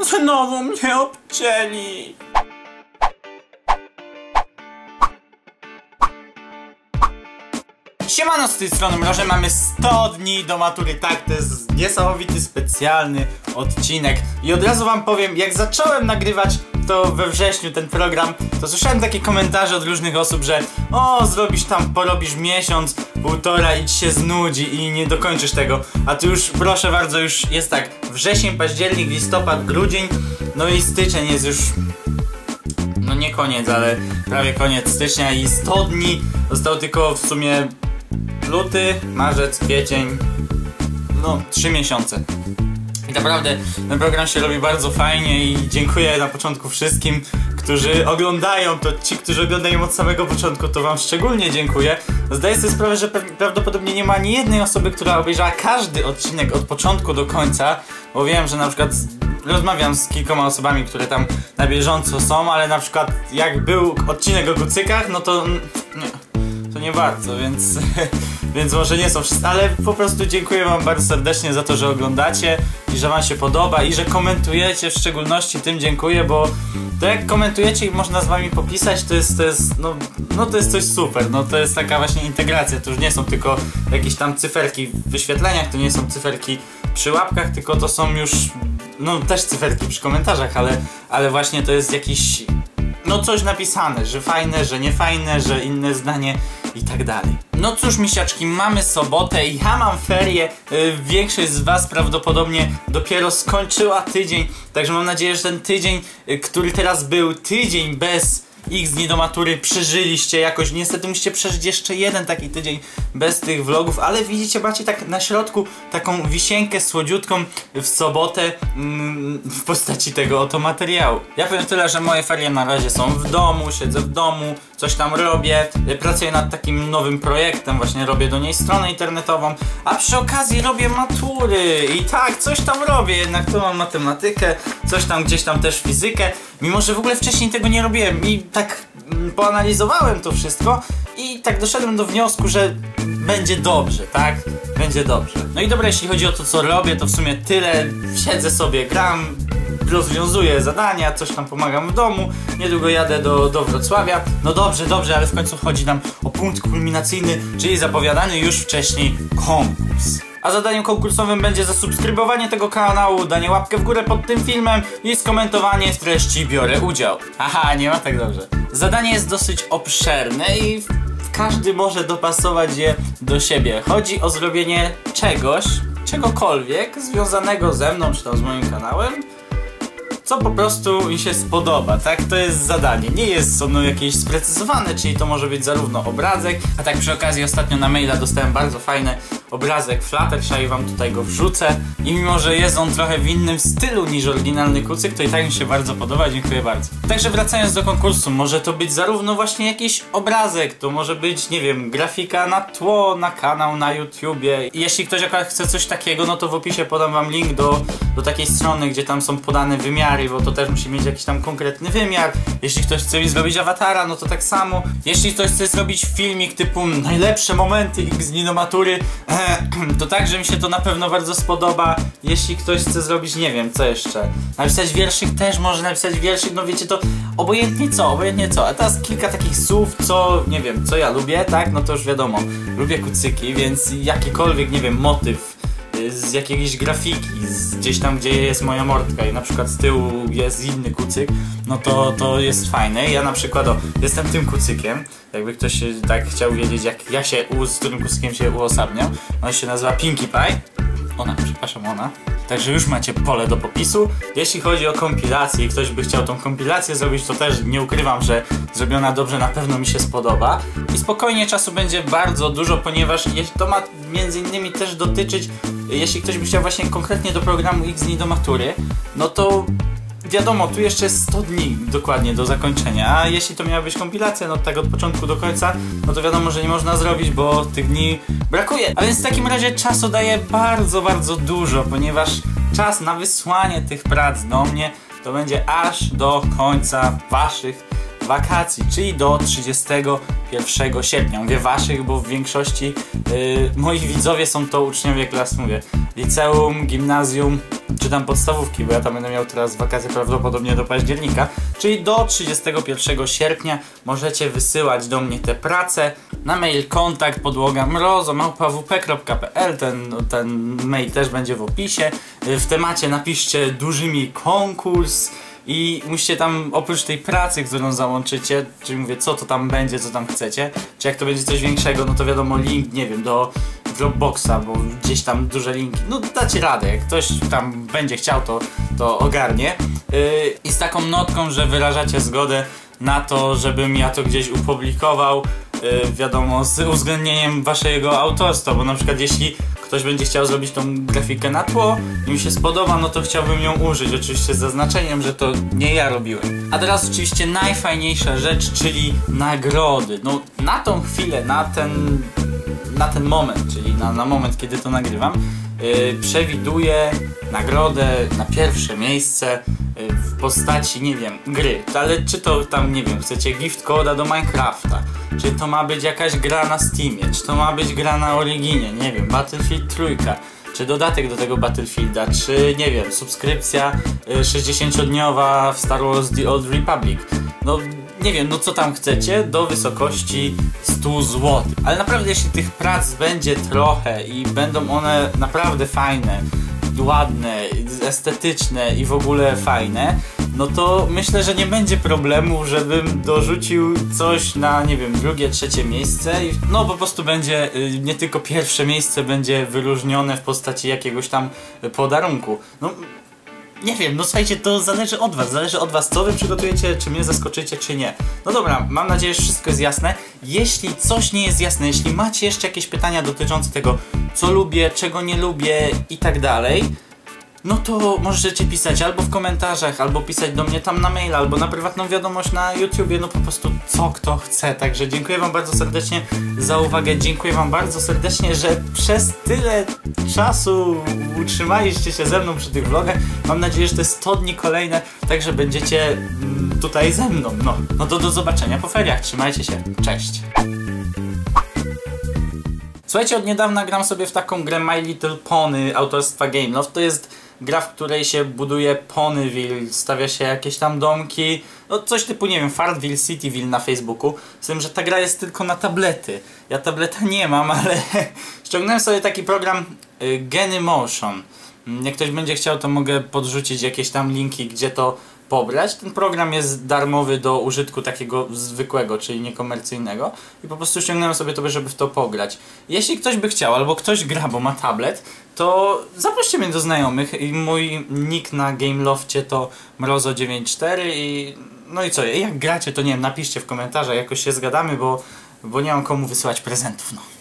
Znowu mnie obcięli. Siemano z tej strony Mroże, mamy 100 dni do matury, tak, to jest niesamowity, specjalny odcinek. I od razu wam powiem, jak zacząłem nagrywać to we wrześniu ten program To słyszałem takie komentarze od różnych osób, że o, zrobisz tam, porobisz miesiąc, półtora i ci się znudzi i nie dokończysz tego A tu już, proszę bardzo, już jest tak, wrzesień, październik, listopad, grudzień, no i styczeń jest już no nie koniec, ale prawie koniec stycznia i 100 dni zostało tylko w sumie luty, marzec, kwiecień, no 3 miesiące. Naprawdę ten program się robi bardzo fajnie i dziękuję na początku wszystkim, którzy oglądają to. Ci, którzy oglądają od samego początku, to wam szczególnie dziękuję. Zdaję sobie sprawę, że prawdopodobnie nie ma ani jednej osoby, która obejrzała każdy odcinek od początku do końca, bo wiem, że na przykład rozmawiam z kilkoma osobami, które tam na bieżąco są, ale na przykład jak był odcinek o kucykach, no to nie, to nie bardzo, więc, więc może nie są wszyscy, ale po prostu dziękuję wam bardzo serdecznie za to, że oglądacie i że wam się podoba i że komentujecie w szczególności tym dziękuję, bo to jak komentujecie i można z wami popisać, to jest, to jest, no, no to jest coś super, no to jest taka właśnie integracja, to już nie są tylko jakieś tam cyferki w wyświetleniach, to nie są cyferki przy łapkach, tylko to są już no też cyferki przy komentarzach, ale, ale właśnie to jest jakiś, no coś napisane, że fajne, że nie fajne, że inne zdanie i tak dalej. No cóż misiaczki, mamy sobotę i ja mam ferie, yy, większość z was prawdopodobnie dopiero skończyła tydzień, także mam nadzieję, że ten tydzień, yy, który teraz był, tydzień bez X dni do matury przeżyliście jakoś. Niestety musicie przeżyć jeszcze jeden taki tydzień bez tych vlogów, ale widzicie, macie tak na środku taką wisienkę słodziutką w sobotę mm, w postaci tego oto materiału. Ja powiem tyle, że moje ferie na razie są w domu, siedzę w domu, coś tam robię, pracuję nad takim nowym projektem, właśnie robię do niej stronę internetową, a przy okazji robię matury i tak, coś tam robię, jednak tu mam matematykę, coś tam gdzieś tam też fizykę, mimo że w ogóle wcześniej tego nie robiłem i tak mm, poanalizowałem to wszystko i tak doszedłem do wniosku, że będzie dobrze, tak? Będzie dobrze. No i dobra, jeśli chodzi o to, co robię, to w sumie tyle. Siedzę sobie, gram, rozwiązuję zadania, coś tam pomagam w domu. Niedługo jadę do, do Wrocławia. No dobrze, dobrze, ale w końcu chodzi nam o punkt kulminacyjny, czyli zapowiadany już wcześniej konkurs. A zadaniem konkursowym będzie zasubskrybowanie tego kanału, danie łapkę w górę pod tym filmem i skomentowanie treści biorę udział. Aha, nie ma tak dobrze. Zadanie jest dosyć obszerne i każdy może dopasować je do siebie. Chodzi o zrobienie czegoś, czegokolwiek związanego ze mną, czy tam z moim kanałem, co po prostu mi się spodoba, tak? To jest zadanie. Nie jest ono jakieś sprecyzowane, czyli to może być zarówno obrazek, a tak przy okazji ostatnio na maila dostałem bardzo fajny obrazek Fluttershy i wam tutaj go wrzucę. I mimo, że jest on trochę w innym stylu niż oryginalny kucyk, to i tak mi się bardzo podoba, dziękuję bardzo. Także wracając do konkursu, może to być zarówno właśnie jakiś obrazek, to może być, nie wiem, grafika na tło, na kanał na YouTubie. I jeśli ktoś akurat chce coś takiego, no to w opisie podam wam link do, do takiej strony, gdzie tam są podane wymiary bo to też musi mieć jakiś tam konkretny wymiar. Jeśli ktoś chce mi zrobić awatara, no to tak samo. Jeśli ktoś chce zrobić filmik typu najlepsze momenty X dni do matury, to także mi się to na pewno bardzo spodoba. Jeśli ktoś chce zrobić, nie wiem, co jeszcze. Napisać wierszyk też może napisać wierszyk, no wiecie, to obojętnie co, obojętnie co. A teraz kilka takich słów, co, nie wiem, co ja lubię, tak? No to już wiadomo. Lubię kucyki, więc jakikolwiek, nie wiem, motyw z jakiejś grafiki, z gdzieś tam, gdzie jest moja mordka i na przykład z tyłu jest inny kucyk, no to, to jest fajne. Ja na przykład, o, jestem tym kucykiem, jakby ktoś tak chciał wiedzieć, jak ja się, z którym kucykiem się uosabiam. On się nazywa Pinkie Pie. Ona, przepraszam, ona. Także już macie pole do popisu. Jeśli chodzi o kompilację i ktoś by chciał tą kompilację zrobić, to też nie ukrywam, że zrobiona dobrze na pewno mi się spodoba. I spokojnie czasu będzie bardzo dużo, ponieważ to ma między innymi też dotyczyć, jeśli ktoś by chciał właśnie konkretnie do programu X dni do matury, no to wiadomo, tu jeszcze jest 100 dni dokładnie do zakończenia, a jeśli to miała być kompilacja, no tak od początku do końca, no to wiadomo, że nie można zrobić, bo tych dni brakuje. A więc w takim razie czasu daje bardzo, bardzo dużo, ponieważ czas na wysłanie tych prac do mnie to będzie aż do końca waszych wakacji, czyli do 31 sierpnia. Mówię waszych, bo w większości yy, widzowie są to uczniowie klas, mówię, liceum, gimnazjum, czy tam podstawówki, bo ja tam będę miał teraz wakacje prawdopodobnie do października, czyli do 31 sierpnia możecie wysyłać do mnie te prace na mail kontakt podłoga mrozo.wp.pl ten, ten mail też będzie w opisie. W temacie napiszcie dużymi konkurs i musicie tam oprócz tej pracy, którą załączycie, czyli mówię co to tam będzie, co tam chcecie, czy jak to będzie coś większego, no to wiadomo link, nie wiem, do Dropboxa, bo gdzieś tam duże linki, no dacie radę, jak ktoś tam będzie chciał, to, to ogarnie. Yy, I z taką notką, że wyrażacie zgodę na to, żebym ja to gdzieś upublikował, yy, wiadomo, z uwzględnieniem waszego autorstwa, bo na przykład jeśli ktoś będzie chciał zrobić tą grafikę na tło i mi się spodoba, no to chciałbym ją użyć, oczywiście z zaznaczeniem, że to nie ja robiłem. A teraz oczywiście najfajniejsza rzecz, czyli nagrody. No na tą chwilę, na ten na ten moment, czyli na, na moment, kiedy to nagrywam, yy, przewiduję nagrodę na pierwsze miejsce w postaci, nie wiem, gry. Ale czy to tam, nie wiem, chcecie gift coda do Minecrafta, czy to ma być jakaś gra na Steamie, czy to ma być gra na Originie, nie wiem, Battlefield trójka czy dodatek do tego Battlefielda, czy nie wiem, subskrypcja 60-dniowa w Star Wars The Old Republic. No nie wiem, no co tam chcecie, do wysokości 100 zł. Ale naprawdę jeśli tych prac będzie trochę i będą one naprawdę fajne, ładne, estetyczne i w ogóle fajne, no to myślę, że nie będzie problemu, żebym dorzucił coś na, nie wiem, drugie, trzecie miejsce i no po prostu będzie, y, nie tylko pierwsze miejsce będzie wyróżnione w postaci jakiegoś tam podarunku. No nie wiem, no słuchajcie, to zależy od was, zależy od was, co wy przygotujecie, czy mnie zaskoczycie, czy nie. No dobra, mam nadzieję, że wszystko jest jasne. Jeśli coś nie jest jasne, jeśli macie jeszcze jakieś pytania dotyczące tego, co lubię, czego nie lubię i tak dalej, no to możecie pisać albo w komentarzach, albo pisać do mnie tam na mail, albo na prywatną wiadomość na YouTubie, no po prostu co kto chce. Także dziękuję wam bardzo serdecznie za uwagę, dziękuję wam bardzo serdecznie, że przez tyle czasu utrzymaliście się ze mną przy tych vlogach. Mam nadzieję, że te 100 dni kolejne, także będziecie mm, tutaj ze mną. No, no to do zobaczenia po feriach, trzymajcie się, cześć! Słuchajcie, od niedawna gram sobie w taką grę My Little Pony autorstwa Game Loft. To jest gra, w której się buduje Ponyville, stawia się jakieś tam domki, no coś typu, nie wiem, Fartville, Cityville na Facebooku. Z tym, że ta gra jest tylko na tablety. Ja tableta nie mam, ale ściągnąłem sobie taki program y, Genymotion. Jak ktoś będzie chciał, to mogę podrzucić jakieś tam linki, gdzie to pobrać. Ten program jest darmowy do użytku takiego zwykłego, czyli niekomercyjnego i po prostu ściągnąłem sobie to, żeby w to pograć. Jeśli ktoś by chciał, albo ktoś gra, bo ma tablet, to zaproście mnie do znajomych i mój nick na Gameloftie to mrozo94 i no i co, jak gracie to nie wiem, napiszcie w komentarzach, jakoś się zgadamy, bo, bo nie mam komu wysyłać prezentów, no.